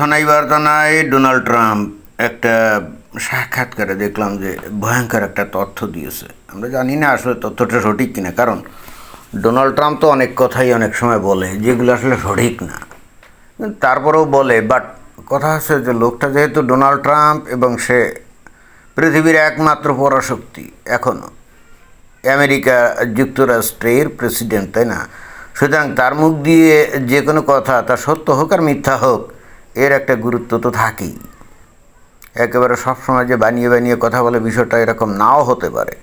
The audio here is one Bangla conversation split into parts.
কথা নাই বার্তা ডোনাল্ড ট্রাম্প একটা সাক্ষাৎকারে দেখলাম যে ভয়ঙ্কর একটা তথ্য দিয়েছে। আমরা জানি না আসলে তথ্যটা সঠিক কিনা, কারণ ডোনাল্ড ট্রাম্প তো অনেক কথাই অনেক সময় বলে, যেগুলো আসলে সঠিক না। তারপরেও বলে, বাট কথা হচ্ছে যে লোকটা যেহেতু ডোনাল্ড ট্রাম্প এবং সে পৃথিবীর একমাত্র পরাশক্তি এখনও আমেরিকা যুক্তরাষ্ট্রের প্রেসিডেন্ট, তাই না? সুতরাং তার মুখ দিয়ে যে কোনো কথা, তা সত্য হোক আর মিথ্যা হোক এর একটা গুরুত্ব তো থাকেই। একেবারে সবসময় যে বানিয়ে বানিয়ে কথা বলে বিষয়টা এরকম নাও হতে পারে।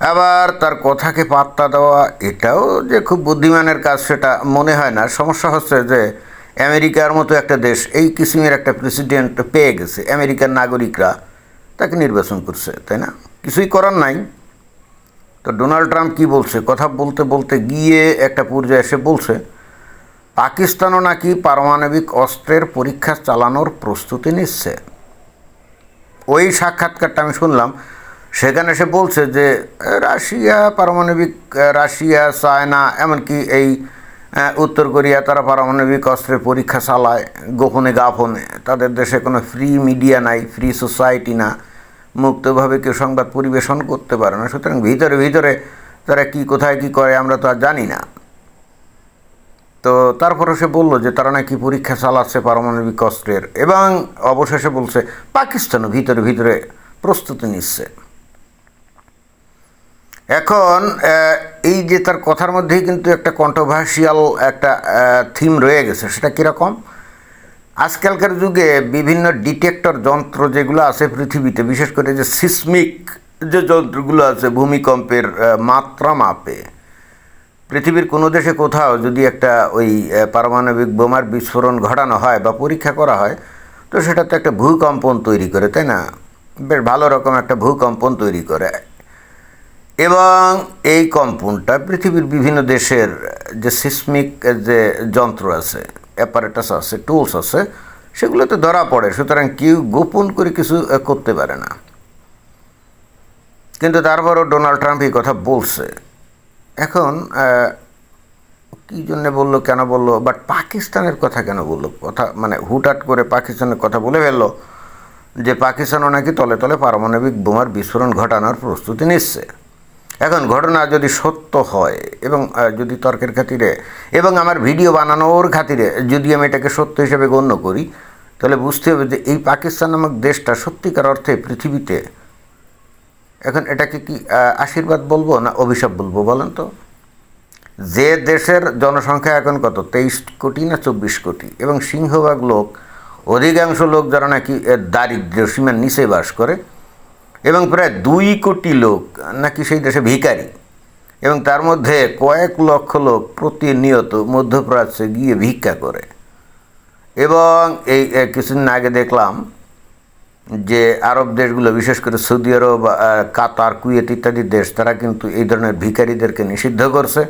আবার তার কথাকে পাত্তা দেওয়া, এটাও যে খুব বুদ্ধিমানের কাজ সেটা মনে হয় না। সমস্যা হচ্ছে যে আমেরিকার মতো একটা দেশ, এই কিসিমের একটা প্রেসিডেন্ট পেয়ে গেছে। আমেরিকার নাগরিকরা তাকে নির্বাচন করছে, তাই না? কিছুই করার নাই। তো ডোনাল্ড ট্রাম্প কি বলছে? কথা বলতে বলতে গিয়ে একটা পর্যায়ে এসে বলছে পাকিস্তানও নাকি পারমাণবিক অস্ত্রের পরীক্ষা চালানোর প্রস্তুতি নিচ্ছে। ওই সাক্ষাৎকারটা আমি শুনলাম, সেখানে সে বলছে যে, রাশিয়া, পারমাণবিক রাশিয়া, চায়না, এমনকি এই উত্তর কোরিয়া, তারা পারমাণবিক অস্ত্রের পরীক্ষা চালায় গোপনে গাফনে। তাদের দেশে কোনো ফ্রি মিডিয়া নাই ফ্রি সোসাইটি না। মুক্তভাবে কেউ সংবাদ পরিবেশন করতে পারে না। সুতরাং ভিতরে ভিতরে তারা কি, কোথায় কি করে, আমরা তো আর জানি না। তো তারপরে সে বলল যে তারা নাকি পরীক্ষা চালাচ্ছে পারমাণবিক অস্ত্রের এবং অবশেষে বলছে পাকিস্তানও ভিতরে ভিতরে প্রস্তুতি নিচ্ছে। এখন এই যে তার কথার মধ্যেই কিন্তু একটা কন্ট্রোভার্সিয়াল একটা থিম রয়ে গেছে। সেটা কীরকম? আজকালকার যুগে বিভিন্ন ডিটেক্টর যন্ত্র যেগুলো আছে পৃথিবীতে, বিশেষ করে যে সিসমিক যে যন্ত্রগুলো আছে ভূমিকম্পের মাত্রা মাপে পৃথিবীর কোনো দেশে কোথাও যদি একটা ওই পারমাণবিক বোমার বিস্ফোরণ ঘটানো হয় বা পরীক্ষা করা হয়, তো সেটা তো একটা ভূকম্পন তৈরি করে, তাই না? বেশ ভালো রকম একটা ভূকম্পন তৈরি করে। এবং এই কম্পনটা পৃথিবীর বিভিন্ন দেশের যে সিসমিক যে যন্ত্র আছে অ্যাপারেটাস আছে টুলস আছে, সেগুলোতে ধরা পড়ে। সুতরাং কেউ গোপন করে কিছু করতে পারে না। কিন্তু তারপরও ডোনাল্ড ট্রাম্প এই কথা বলছে। এখন কী জন্যে বলল, কেন বলল বাট পাকিস্তানের কথা কেন বলল? কথা মানে হুটহাট করে পাকিস্তানের কথা বলে ফেলল যে পাকিস্তানও নাকি তলে তলে পারমাণবিক বোমার বিস্ফোরণ ঘটানোর প্রস্তুতি নিচ্ছে। এখন ঘটনা যদি সত্য হয় এবং যদি তর্কের খাতিরে এবং আমার ভিডিও বানানোর খাতিরে যদি আমি এটাকে সত্য হিসেবে গণ্য করি, তাহলে বুঝতে হবে যে এই পাকিস্তান নামক দেশটা সত্যিকার অর্থে পৃথিবীতে এখন এটাকে কি আশীর্বাদ বলব না অভিশাপ বলব বলেন তো? যে দেশের জনসংখ্যা এখন কত? তেইশ কোটি না চব্বিশ কোটি? এবং সিংহভাগ লোক, অধিকাংশ লোক যারা নাকি এ দারিদ্র্য সীমার নিচে বাস করে, এবং প্রায় দুই কোটি লোক নাকি সেই দেশে ভিকারি এবং তার মধ্যে কয়েক লক্ষ লোক প্রতিনিয়ত মধ্যপ্রাচ্যে গিয়ে ভিক্ষা করে। এবং এই কিছুদিন আগে দেখলাম যে আরব দেশগুলো, বিশেষ করে সৌদি আরব কাতার, কুয়েত ইত্যাদি দেশ, তারা কিন্তু এই ধরনের ভিখারিদেরকে নিষিদ্ধ করছে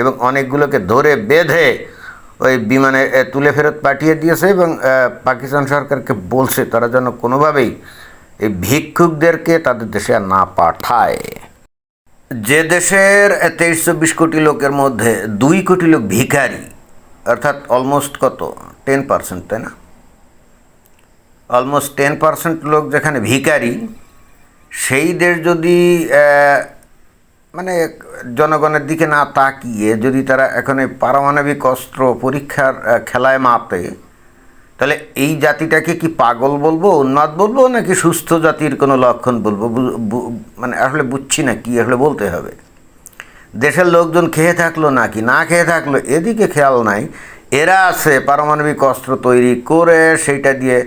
এবং অনেকগুলোকে ধরে বেঁধে ওই বিমানে তুলে ফেরত পাঠিয়ে দিয়েছে এবং পাকিস্তান সরকারকে বলছে তারা যেন কোনোভাবেই এই ভিক্ষুকদেরকে তাদের দেশে না পাঠায়। যে দেশের তেইশ চব্বিশ কোটি লোকের মধ্যে দুই কোটি লোক ভিখারি, অর্থাৎ অলমোস্ট কত? টেন পার্সেন্ট তাই না? অলমোস্ট টেন পার্সেন্ট লোক যেখানে ভিখারি, সেই দেশ যদি মানে জনগণের দিকে না তাকিয়ে যদি তারা এখন এই পারমাণবিক অস্ত্র পরীক্ষার খেলায় মাপে, তাহলে এই জাতিটাকে কি পাগল বলব, উন্মাদ বলব, নাকি সুস্থ জাতির কোনো লক্ষণ বলব? মানে আসলে বুঝছি না কি আসলে বলতে হবে। দেশের লোকজন খেয়ে থাকল নাকি? না খেয়ে থাকল, এদিকে খেয়াল নাই। এরা আছে পারমাণবিক অস্ত্র তৈরি করে, সেইটা দিয়ে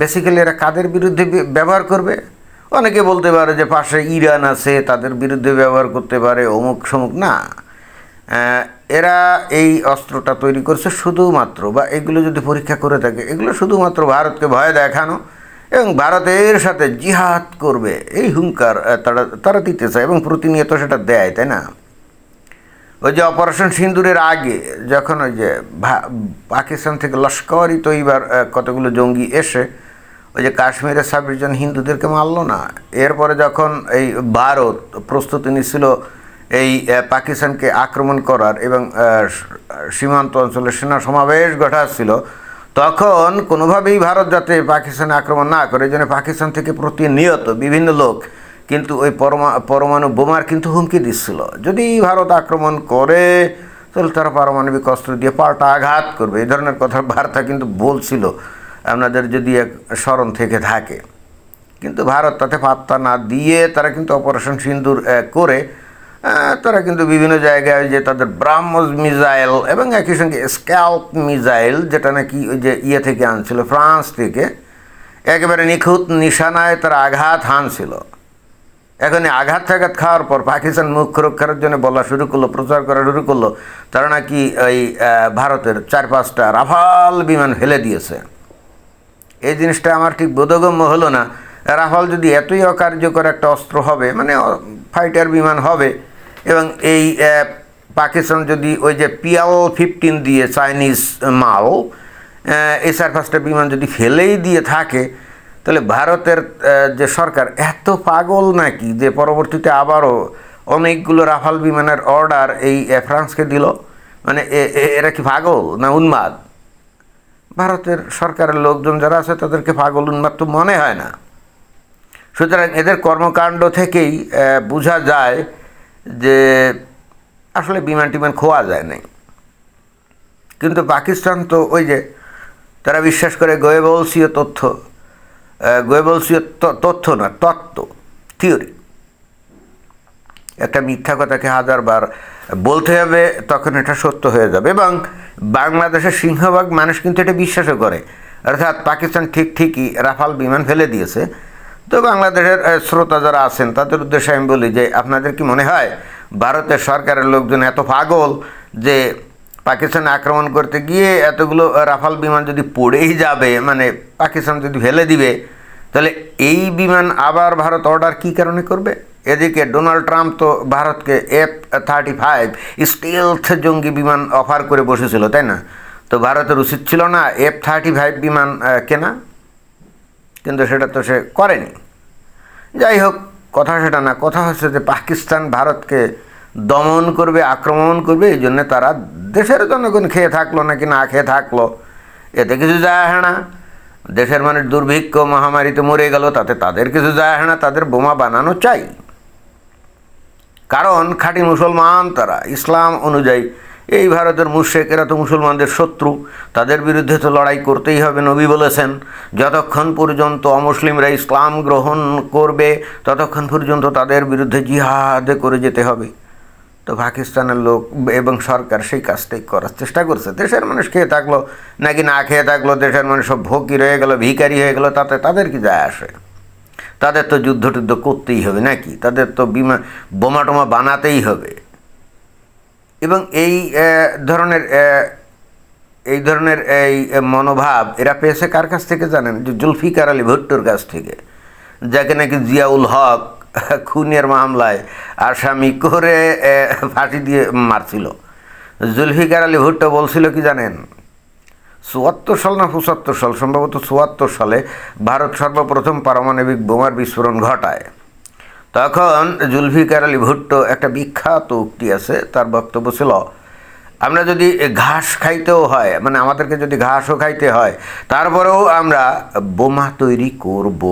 বেসিক্যালি এরা কাদের বিরুদ্ধে ব্যবহার করবে? অনেকে বলতে পারে যে পাশে ইরান আছে, তাদের বিরুদ্ধে ব্যবহার করতে পারে, অমুক সমুক, না। এরা এই অস্ত্রটা তৈরি করছে শুধুমাত্র, বা এগুলো যদি পরীক্ষা করে থাকে এগুলো শুধুমাত্র ভারতকে ভয় দেখানো, এবং ভারতের সাথে জিহাদ করবে। এই হুঙ্কার তারা তারা দিতে চায় এবং প্রতিনিয়ত সেটা দেয়, তাই না? ওই যে অপারেশন সিন্দুরের আগে যখন ওই যে পাকিস্তান থেকে লস্করই তৈবার কতগুলো জঙ্গি এসে ওই যে কাশ্মীরের ছাব্বিশ জন হিন্দুদেরকে মারলো না? এরপরে যখন এই ভারত প্রস্তুতি নিচ্ছিল এই পাকিস্তানকে আক্রমণ করার এবং সীমান্ত অঞ্চলে সেনা সমাবেশ ঘটাচ্ছিল, তখন কোনোভাবেই ভারত যাতে পাকিস্তানে আক্রমণ না করে জন্য পাকিস্তান থেকে প্রতিনিয়ত বিভিন্ন লোক কিন্তু ওই পরমা, পরমাণু বোমার কিন্তু হুমকি দিচ্ছিল। যদি ভারত আক্রমণ করে, তাহলে তারা পারমাণবিক অস্ত্র দিয়ে পাল্টা আঘাত করবে। এই ধরনের কথা বার্তা কিন্তু বলছিল। আপনাদের যদি এক স্মরণ থেকে থাকে। কিন্তু ভারত তাতে পাত্তা না দিয়ে তারা কিন্তু অপারেশন সিন্দুর করে তারা কিন্তু বিভিন্ন জায়গায় যে তাদের ব্রাহ্মস মিসাইল এবং একই সঙ্গে স্ক্যাল্প মিসাইল, যেটা নাকি ওই যে ইয়ে থেকে আনছিল, ফ্রান্স থেকে, একেবারে নিখুঁত নিশানায় তারা আঘাত হানছিল। এখন আঘাত টাঘাত খাওয়ার পর পাকিস্তান মুখ রক্ষার জন্য বলা শুরু করল, প্রচার করা শুরু করল। তারা নাকি ওই ভারতের চার পাঁচটা রাফাল বিমান ফেলে দিয়েছে। এই জিনিসটা আমার ঠিক বোধগম্য হলো না। রাফাল যদি এতই অকার্যকর একটা অস্ত্র হবে মানে ফাইটার বিমান হবে, এবং এই পাকিস্তান যদি ওই যে পিয়াল ফিফটিন দিয়ে চাইনিজ মাল এই চার পাঁচটা বিমান যদি ফেলেই দিয়ে থাকে তাহলে ভারতের যে সরকার, এত পাগল নাকি যে পরবর্তীতে আবারও অনেকগুলো রাফাল বিমানের অর্ডার এই ফ্রান্সকে দিল? মানে এরা কি পাগল না উন্মাদ? ভারতের সরকারের লোকজন যারা আছে তাদেরকে পাগল উন্মাদ তো মনে হয় না। সুতরাং এদের কর্মকাণ্ড থেকেই বোঝা যায় যে আসলে বিমান টিমান খোয়া যায় নাই। কিন্তু পাকিস্তান তো ওই যে, তারা বিশ্বাস করে গোয়েবলসীয় তথ্য গোয়েবলসীয় তথ্য না, তত্ত্ব থিওরি একটা মিথ্যা কথাকে হাজারবার বলতে হবে, তখন এটা সত্য হয়ে যাবে এবং বাংলাদেশের সিংহভাগ মানুষ কিন্তু এটা বিশ্বাসও করে। অর্থাৎ পাকিস্তান ঠিক ঠিকই রাফাল বিমান ফেলে দিয়েছে। তো বাংলাদেশের শ্রোতা যারা আছেন, তাদের উদ্দেশ্যে আমি বলি যে, আপনাদের কি মনে হয় ভারতের সরকারের লোকজন এত পাগল যে পাকিস্তানে আক্রমণ করতে গিয়ে এতগুলো রাফাল বিমান যদি পড়েই যাবে মানে পাকিস্তান যদি ফেলে দিবে, তাহলে এই বিমান আবার ভারত অর্ডার কী কারণে করবে? এদিকে ডোনাল্ড ট্রাম্প তো ভারতকে এফ থার্টি ফাইভ স্টেলথ জঙ্গি বিমান অফার করে বসেছিল, তাই না? তো ভারতের উচিত ছিল না এফ থার্টি ফাইভ বিমান কেনা। কিন্তু সেটা তো সে করেনি। যাই হোক, কথা সেটা না, কথা হচ্ছে যে পাকিস্তান ভারতকে দমন করবে, আক্রমণ করবে, এই জন্য তারা দেশের জনগণ খেয়ে থাকল নাকি না খেয়ে থাকল, এতে কিছু যায় না। দেশের মানুষ দুর্ভিক্ষ মহামারীতে মরে গেল, তাতে তাদের কিছু যায় না, তাদের বোমা বানানো চাই। কারণ খাঁটি মুসলমান তারা, ইসলাম অনুযায়ী, এই ভারতের মুশেকেরা তো মুসলমানদের শত্রু, তাদের বিরুদ্ধে তো লড়াই করতেই হবে, নবী বলেছেন, যতক্ষণ পর্যন্ত অমুসলিমরা ইসলাম গ্রহণ করবে, ততক্ষণ পর্যন্ত তাদের বিরুদ্ধে জিহাদ করে যেতে হবে। তো পাকিস্তানের লোক এবং সরকার সেই কাজটাই করার চেষ্টা করছে। দেশের মানুষ খেয়ে থাকল, নাকি না খেয়ে থাকল, দেশের মানুষ সব ভোকি রয়ে গেলো, ভিখারি হয়ে গেলো, তাতে তাদের কি যায় আসে? তাদের তো যুদ্ধ টুদ্ধ করতেই হবে নাকি? তাদের তো বিমা, বোমা টোমা বানাতেই হবে। এবং এই ধরনের এই ধরনের এই মনোভাব, এরা পেয়েছে কার কাছ থেকে জানেন? যে জুলফিকার আলী ভুট্টোর কাছ থেকে। যাকে নাকি জিয়াউল হক খুনের মামলায় আসামি করে ফাঁসি দিয়ে মারছিল। জুলফিকার আলী ভুট্টো বলছিল কি জানেন? চুয়াত্তর সাল না পঁচাত্তর সাল? সম্ভবত চুয়াত্তর সালে ভারত সর্বপ্রথম পারমাণবিক বোমার বিস্ফোরণ ঘটায়। তখন জুলফিকার আলী ভুট্টো একটা বিখ্যাত উক্তি আছে, তার বক্তব্য ছিল, আমরা যদি ঘাস খাইতেও হয় মানে আমাদেরকে যদি ঘাসও খাইতে হয়, তারপরেও আমরা বোমা তৈরি করব।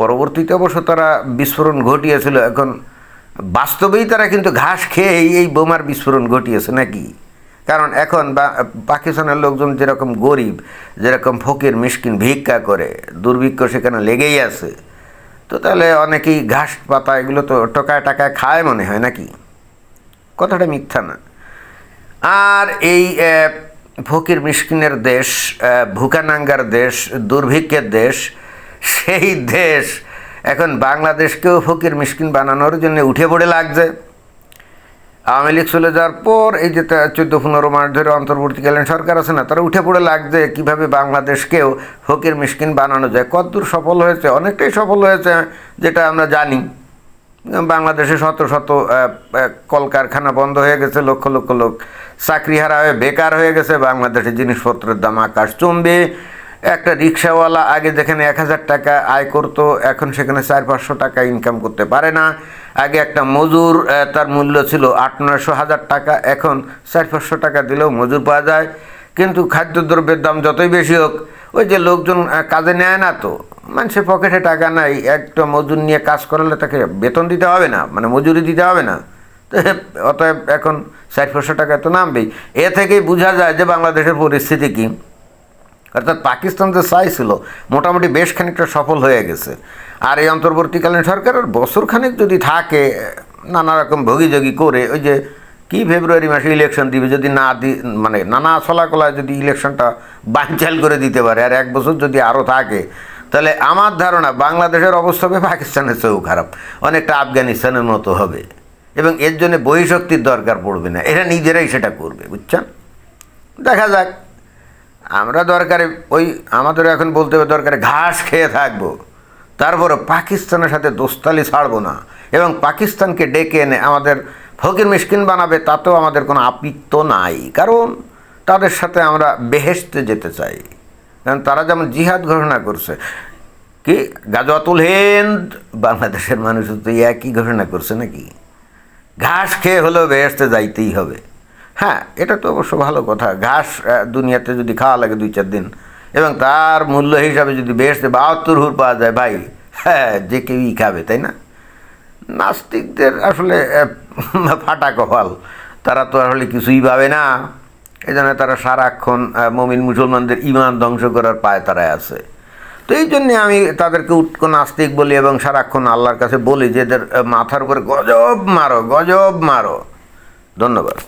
পরবর্তীতে অবশ্য তারা বিস্ফোরণ ঘটিয়েছিল। এখন বাস্তবেই তারা কিন্তু ঘাস খেয়েই এই বোমার বিস্ফোরণ ঘটিয়েছে নাকি? কারণ এখন পাকিস্তানের লোকজন যেরকম গরিব, যেরকম ফকির, মিসকিন ভিক্ষা করে, দুর্ভিক্ষ সেখানে লেগেই আছে। তো তাহলে অনেকেই ঘাস পাতা এগুলো তো টকায় টাকায় খায় মনে হয় নাকি? কথাটা মিথ্যা না। আর এই ফকির, মিসকিনের দেশ ভুকানাঙ্গার দেশ, দুর্ভিক্ষের দেশ সেই দেশ। এখন বাংলাদেশকেও ফকির মিসকিন বানানোর জন্য উঠে পড়ে লাগছে। আওয়ামী লীগ চলে যাওয়ার পর এই যে চোদ্দ পনেরো মাস ধরে অন্তর্বর্তীকালীন সরকার আছে না, তারা উঠে পড়ে লাগছে কীভাবে বাংলাদেশকেও ফকির মিসকিন বানানো যায়। কতদূর সফল হয়েছে? অনেকটাই সফল হয়েছে, যেটা আমরা জানি। বাংলাদেশে শত শত কলকারখানা বন্ধ হয়ে গেছে, লক্ষ লক্ষ লোক চাকরি হারা হয়ে বেকার হয়ে গেছে, বাংলাদেশে জিনিসপত্রের দাম আকাশ চমবে। একটা রিক্সাওয়ালা আগে যেখানে এক হাজার টাকা আয় করতো, এখন সেখানে চার, পাঁচশো টাকা ইনকাম করতে পারে না। আগে একটা মজুর তার মূল্য ছিল আট, নয়শো হাজার টাকা, এখন চার, পাঁচশো টাকা দিলেও মজুর পাওয়া যায়। কিন্তু খাদ্যদ্রব্যের দাম যতই বেশি হোক, ওই যে লোকজন কাজে নেয় না তো। মানুষের পকেটে টাকা নাই, একটা মজুর নিয়ে কাজ করালে তাকে বেতন দিতে হবে না মানে মজুরি দিতে হবে না। তো অতএব এখন ষাট পাঁচশো টাকা তো নামবেই। এ থেকেই বোঝা যায় যে বাংলাদেশের পরিস্থিতি কী। অর্থাৎ পাকিস্তান যে চাইছিল মোটামুটি বেশ খানিকটা সফল হয়ে গেছে। আর এই অন্তর্বর্তীকালীন সরকারের বছর খানিক যদি থাকে, নানা রকম ভোগিযোগী করে, ওই যে কি ফেব্রুয়ারি মাসে ইলেকশন দিবে, যদি না দি মানে নানা চলাকলায় যদি ইলেকশনটা বানচাল করে দিতে পারে, আর এক বছর যদি আরও থাকে, তাহলে আমার ধারণা বাংলাদেশের অবস্থা হবে পাকিস্তানের চেয়েও খারাপ। অনেকটা আফগানিস্তানের মতো হবে। এবং এর জন্য বহিঃশক্তির দরকার পড়বে না। এরা নিজেরাই সেটা করবে, বুঝছেন? দেখা যাক। আমরা দরকারে ওই আমাদের এখন বলতে হবে দরকারে ঘাস খেয়ে থাকব। তারপরে পাকিস্তানের সাথে দোস্তালি ছাড়বো না। এবং পাকিস্তানকে ডেকে এনে আমাদের ফকির মিশকিন বানাবে, তাতেও আমাদের কোনো আপিত্ব নাই। কারণ তাদের সাথে আমরা বেহেশতে যেতে চাই। কারণ তারা যেমন জিহাদ ঘোষণা করছে, কি? গাজওয়াতুল হিন্দ? বাংলাদেশের মানুষ তো একই ঘোষণা করছে নাকি? ঘাস খেয়ে হলেও বেহেস্তে যাইতেই হবে। হ্যাঁ এটা তো অবশ্য ভালো কথা। ঘাস দুনিয়াতে যদি খাওয়া লাগে দুই চার দিন, এবং তার মূল্য হিসাবে যদি বেহেস্তে বাহাত্তর হুর পাওয়া যায়, ভাই হ্যাঁ যে কেউই খাবে, তাই না? নাস্তিকদের আসলে ফাটা কপাল। তারা তো আসলে কিছুই ভাবে না। এই জন্য তারা সারাক্ষণ মমিন মুসলমানদের ইমান ধ্বংস করার পায় তারাই আছে। তো এই জন্যে আমি তাদেরকে উৎক নাস্তিক বলি এবং সারাক্ষণ আল্লাহর কাছে বলি যে এদের মাথার উপরে গজব মারো গজব মারো। ধন্যবাদ।